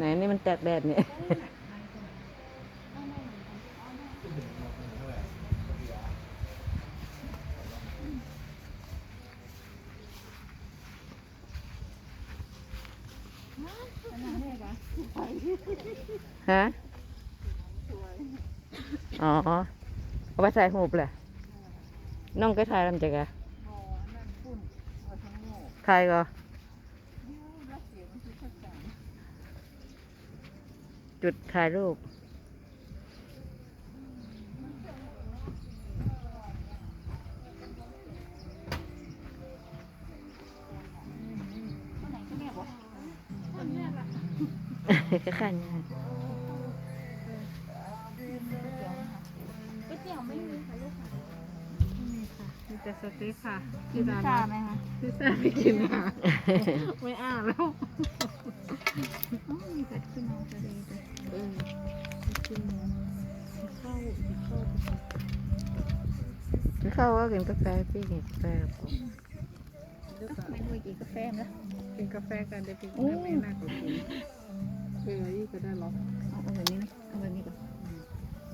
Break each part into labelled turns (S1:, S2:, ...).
S1: นนี่มันแตกแดดเนี่ย ฮะ อ๋อ เอาไปใส่หูบเลยน้องก็ถ่ายลำจากอะถ่ายก็ จุดถ่ายรูป ก็ขัน
S2: ก๋วยเตี๋ยวไม่มีค่ะลูกค่ะ
S3: มีแต่สเต็กค่ะ
S2: กินพิซซ่าไหมคะ
S3: พิซซ่าไม่กินค่ะ ไม่อ่านแล้ว
S2: อ๋อมี กัดขึ้นมาทะเลด้วย
S3: เออกินข้าวกินข้าว
S1: กินข้าวก็กินกาแฟพี่กินกาแฟ
S3: เดี๋ยว
S2: ไม่รู้กี่กาแฟมแล้ว
S3: กินกาแฟกันเดี๋ยวไปกินไม่น่าจะกินเออยี่ก็ได้หรอ
S2: เอาเอาแบบนี้ไหมเอาแบบนี้ก่อน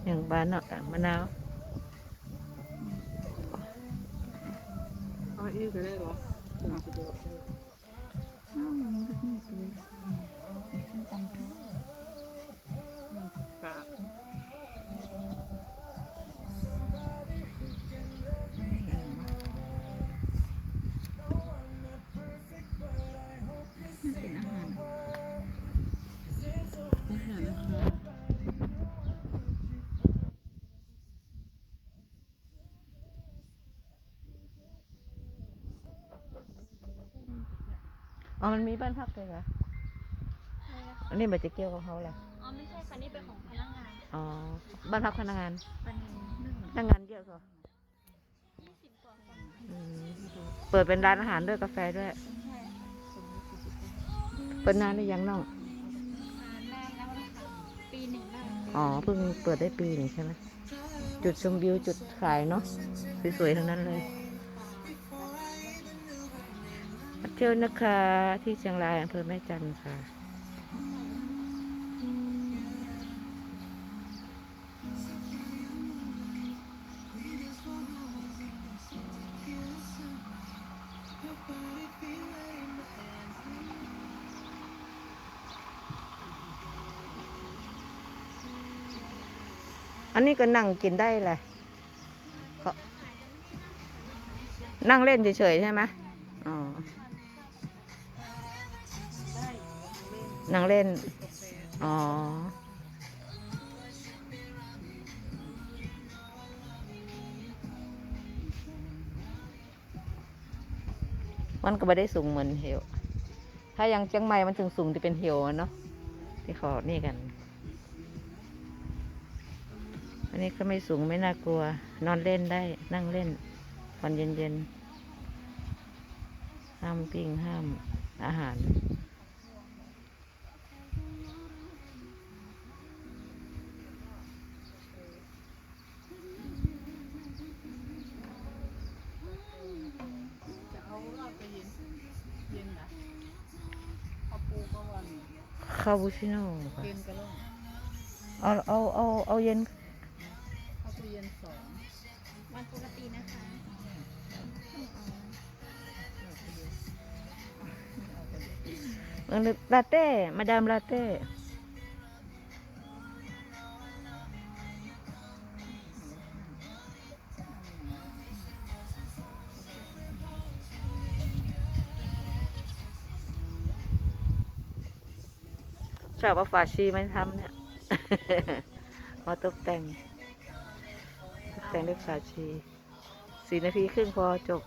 S1: อย่างบ้านเนาะมะนาว
S3: เอายี่ก็ได้หรอ
S2: อ้ อ๋อ
S1: มันมีบ้านพักเลยเหรออันนี้มันจะเกี่ยวกับเขาแหละ
S2: อ๋อไม่ใช่ค่ะนี่เป็นของพนักงาน
S1: อ๋อบ้านพักพนักงาน
S2: ปันนึ่ง
S1: พนักงานเยอะกว่า
S2: ยี่สิบกว่าคน
S1: อืมเปิดเป็นร้านอาหารด้วยกาแฟด้วย
S2: ใช่
S1: เปิดนานหรือยังน้อง
S2: นานนานแล้วนะคะปีหนึ่งได้
S1: อ๋อเพิ่งเปิดได้ปีหนึงใช่ไหมจุดชมวิวจุดขายเนาะสวยๆทั้งนั้นเลย มาเที่ยวนะคะ ที่เชียงรายอำเภอแม่จันค่ะ อันนี้ก็นั่งกินได้แหละเขานั่งเล่นเฉยๆใช่ไหมอ๋อ นั่งเล่น อ๋อ มันก็ไม่ได้สูงเหมือนเฮวถ้ายังเชียงใหม่มันถึงสูงที่เป็นเฮวเนาะ ที่เขานี่กัน อันนี้ก็ไม่สูงไม่น่ากลัว นอนเล่นได้ นั่งเล่นตอนเย็นๆ ห้ามปิ้งห้ามอาหาร คาปูชิโน่ค่ะ
S3: เย็นกระลง
S1: เอาเอาเอาเอาเย็น
S3: เอาตู้เย็นสอง
S2: วันปกตินะคะ
S1: เออลาเต้ มาดามลาเต้ ชอบเอาฝาชีมาทำเนี่ยมาตกแต่ง ตกแต่งด้วยฝาชีสี่นาทีครึ่งพอจบ